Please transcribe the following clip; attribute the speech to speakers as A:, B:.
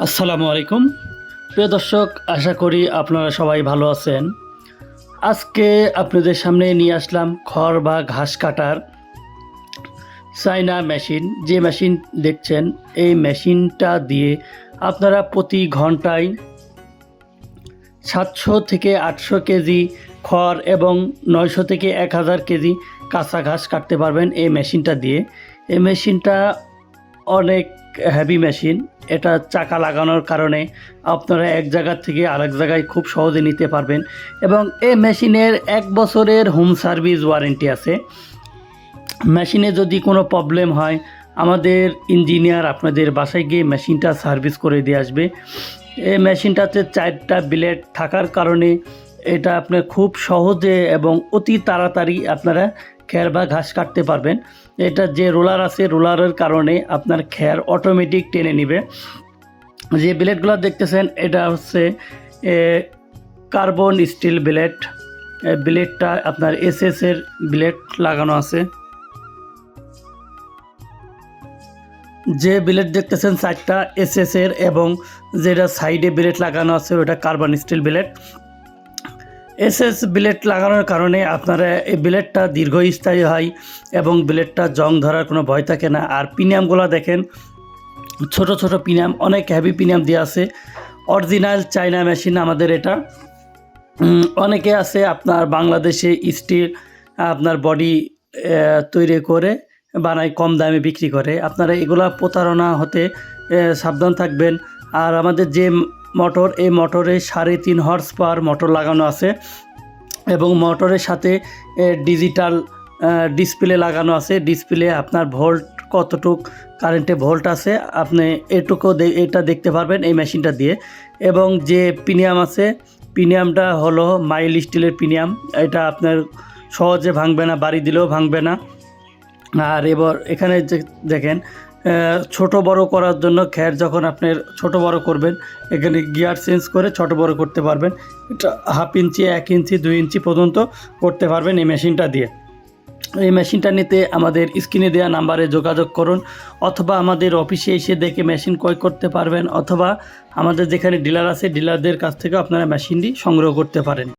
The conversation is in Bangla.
A: আসসালামু আলাইকুম। প্রিয় দর্শক, আশা করি আপনারা সবাই ভালো আছেন। আজকে আপনাদের সামনে নিয়ে আসলাম খড় বা ঘাস কাটার চাইনা মেশিন। যে মেশিন দেখছেন, এই মেশিনটা দিয়ে আপনারা প্রতি ঘন্টায় সাতশো থেকে আটশো কেজি খড় এবং নয়শো থেকে এক হাজার কেজি কাঁচা ঘাস কাটতে পারবেন এই মেশিনটা দিয়ে। এই মেশিনটা অনেক হেভি মেশিন এটা চাকা লাগানোর কারণে আপনারা এক জায়গা থেকে আরেক জায়গায় খুব সহজে নিতে পারবেন। এবং এই মেশিনের এক বছরের হোম সার্ভিস ওয়ারেন্টি আছে। মেশিনে যদি কোনো প্রবলেম হয়, আমাদের ইঞ্জিনিয়ার আপনাদের বাসায় গিয়ে মেশিনটা সার্ভিস করে দিয়ে আসবে। এই মেশিনটাতে চারটা ব্লেড থাকার কারণে এটা আপনি খুব সহজে এবং অতি তাড়াতাড়ি আপনারা খ্যার বা ঘাস কাটতে পারবেন। এটা যে রোলার আছে, রোলারের কারণে আপনার খ্যার অটোমেটিক টেনে নেবে। যে ব্লেডগুলো দেখতেছেন, এটা হচ্ছে কার্বন স্টিল ব্লেড। ব্লেডটা আপনার এসএস এর ব্লেড লাগানো আছে। যে ব্লেড দেখতেছেন চারটা এসএস এর এবং যেটা সাইডে ব্লেড লাগানো আছে, ওটা carbon steel blade. SS blade লাগানোর কারণে আপনারা এই ব্লেডটা দীর্ঘস্থায়ী হয় এবং ব্লেডটা জং ধরার কোনো ভয় থাকে না। আর পিনিয়ামগুলো দেখেন, ছোট ছোট পিনিয়াম অনেক হেভি পিনিয়াম দিয়ে আছে। অরিজিনাল চাইনা মেশিন আমাদের এটা। অনেকে আছে আপনার বাংলাদেশে স্টিল আপনার বডি তৈরি করে বানায়, কম দামে বিক্রি করে। আপনারা এগুলা প্রতারণা হতে সাবধান থাকবেন। আর আমাদের যে মোটর, এই মোটরে সাড়ে তিন হর্স পাওয়ার মোটর লাগানো আছে এবং মোটরের সাথে ডিজিটাল ডিসপ্লে লাগানো আছে। ডিসপ্লে আপনার ভোল্ট কতটুক কারেন্টে ভোল্ট আছে, আপনি এটুকু এটা দেখতে পারবেন এই মেশিনটা দিয়ে। এবং যে প্রিমিয়াম আছে প্রিমিয়ামটা হলো মাইল স্টিলের প্রিমিয়াম এটা আপনার সহজে ভাঙবে না, বাড়ি দিলেও ভাঙবে না। আর এবার এখানে দেখেন ছোট বড় করার জন্য খ্যার যখন আপনি ছোট বড় করবেন, এখানে গিয়ার চেঞ্জ করে ছোট বড় করতে পারবেন। এটা হাফ ইঞ্চি এক ইঞ্চি দুই ইঞ্চি পর্যন্ত করতে পারবেন এই মেশিনটা দিয়ে। এই মেশিনটা নিতে আমাদের স্ক্রিনে দেওয়া নাম্বারে যোগাযোগ করুন, অথবা আমাদের অফিসে এসে দেখে মেশিন ক্রয় করতে পারবেন, অথবা আমাদের যেখানে ডিলার আছে ডিলারদের কাছ থেকে আপনারা মেশিনটি সংগ্রহ করতে পারেন।